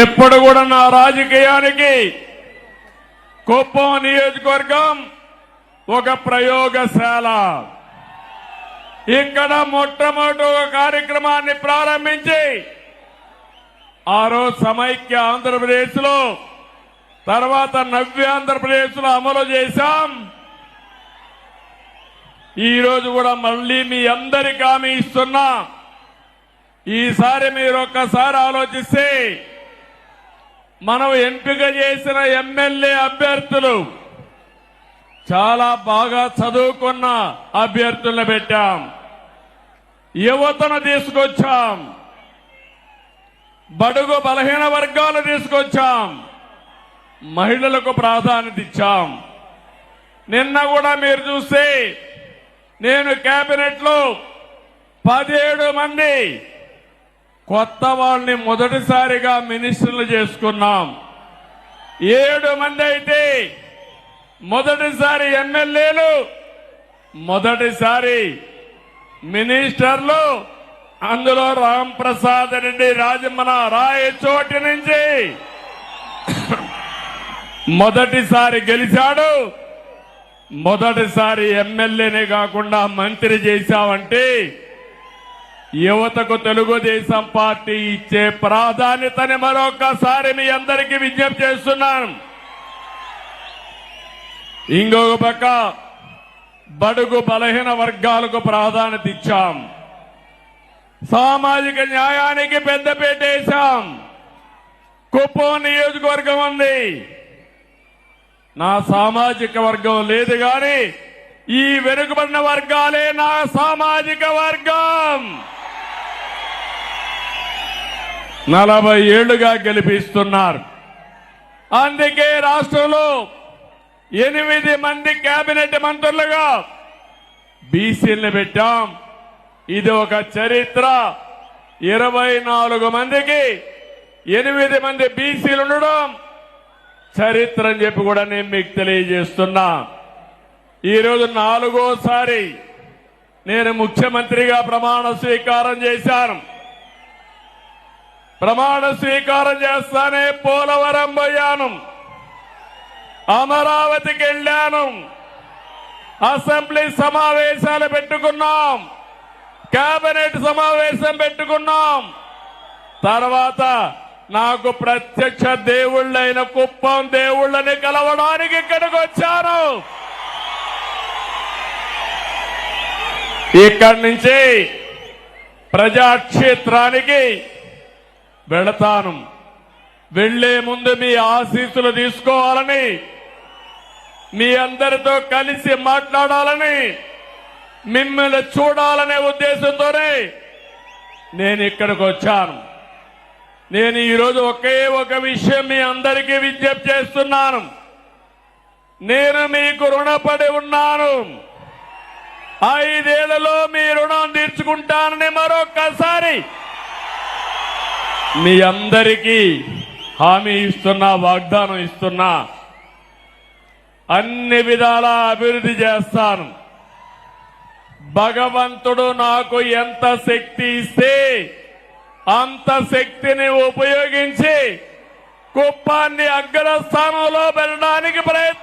ఎప్పుడు కూడా నా రాజకీయానికి కుప్పం నియోజకవర్గం ఒక ప్రయోగశాల. ఇక్కడ మొట్టమొదటి ఒక కార్యక్రమాన్ని ప్రారంభించి ఆ రోజు సమైక్య ఆంధ్రప్రదేశ్లో తర్వాత నవ్య ఆంధ్రప్రదేశ్లో అమలు చేశాం. ఈరోజు కూడా మళ్ళీ మీ అందరికి హామీ ఇస్తున్నా. ఈసారి మీరు ఒక్కసారి ఆలోచిస్తే మనం ఎంపిక చేసిన ఎమ్మెల్యే అభ్యర్థులు చాలా బాగా చదువుకున్న అభ్యర్థులను పెట్టాం. యువతను తీసుకొచ్చాం. బడుగు బలహీన వర్గాలు తీసుకొచ్చాం. మహిళలకు ప్రాధాన్యత ఇచ్చాం. నిన్న కూడా మీరు చూస్తే నేను కేబినెట్లో పదిహేడు మంది కొత్త వాళ్ళని మొదటిసారిగా మినిస్టర్లు చేసుకున్నాం. ఏడు మంది అయితే మొదటిసారి ఎమ్మెల్యేలు మొదటిసారి మినిస్టర్లు. అందులో రామ్ ప్రసాద్ రెడ్డి రాజమ్మన రాయచోటి నుంచి మొదటిసారి గెలిచాడు. మొదటిసారి ఎమ్మెల్యేనే కాకుండా మంత్రి చేశావంటే యువతకు తెలుగుదేశం పార్టీ ఇచ్చే ప్రాధాన్యతని మరొకసారి మీ అందరికీ విజ్ఞప్తి చేస్తున్నాను. ఇంకొక పక్క బడుగు బలహీన వర్గాలకు ప్రాధాన్యత ఇచ్చాం. సామాజిక న్యాయానికి పెద్దపీట వేశాం. కుప్పం నియోజకవర్గం ఉంది. నా సామాజిక వర్గం లేదు కానీ ఈ వెనుకబడిన వర్గాలే నా సామాజిక వర్గం. నలభై ఏళ్ళుగా గెలిపిస్తున్నారు. అందుకే రాష్ట్రంలో ఎనిమిది మంది కేబినెట్ మంత్రులుగా బీసీలను పెట్టాం. ఇది ఒక చరిత్ర. ఇరవై నాలుగు మందికి ఎనిమిది మంది బీసీలు ఉండడం చరిత్ర అని చెప్పి కూడా నేను మీకు తెలియజేస్తున్నా. ఈరోజు నాలుగోసారి నేను ముఖ్యమంత్రిగా ప్రమాణ స్వీకారం చేశాను. ప్రమాణ స్వీకారం చేస్తానే పోలవరం పోయాను. అమరావతికి వెళ్ళాను. అసెంబ్లీ సమావేశాలు పెట్టుకున్నాం. కేబినెట్ సమావేశం పెట్టుకున్నాం. తర్వాత నాకు ప్రత్యక్ష దేవుళ్ళైన కుప్పం దేవుళ్ళని కలవడానికి ఇక్కడికి వచ్చాను. ఇక్కడి నుంచి ప్రజాక్షేత్రానికి వెళతాను. వెళ్ళే ముందు మీ ఆశీస్సులు తీసుకోవాలని మీ అందరితో కలిసి మాట్లాడాలని మిమ్మల్ని చూడాలనే ఉద్దేశంతోనే నేను ఇక్కడికి వచ్చాను. నేను ఈరోజు ఒకే ఒక విషయం మీ అందరికీ విజ్ఞప్తి చేస్తున్నాను. నేను మీకు రుణపడి ఉన్నాను. ఐదేళ్ళలో మీ రుణం తీర్చుకుంటానని మరొక్కసారి మీ అందరికీ హామీ ఇస్తున్నా వాగ్దానం ఇస్తున్నా. అన్ని విధాల అభివృద్ధి చేస్తాను. భగవంతుడు నాకు ఎంత శక్తి ఇస్తే అంత శక్తిని ఉపయోగించి కుప్పాన్ని అగ్రస్థానంలో పెట్టడానికి ప్రయత్నం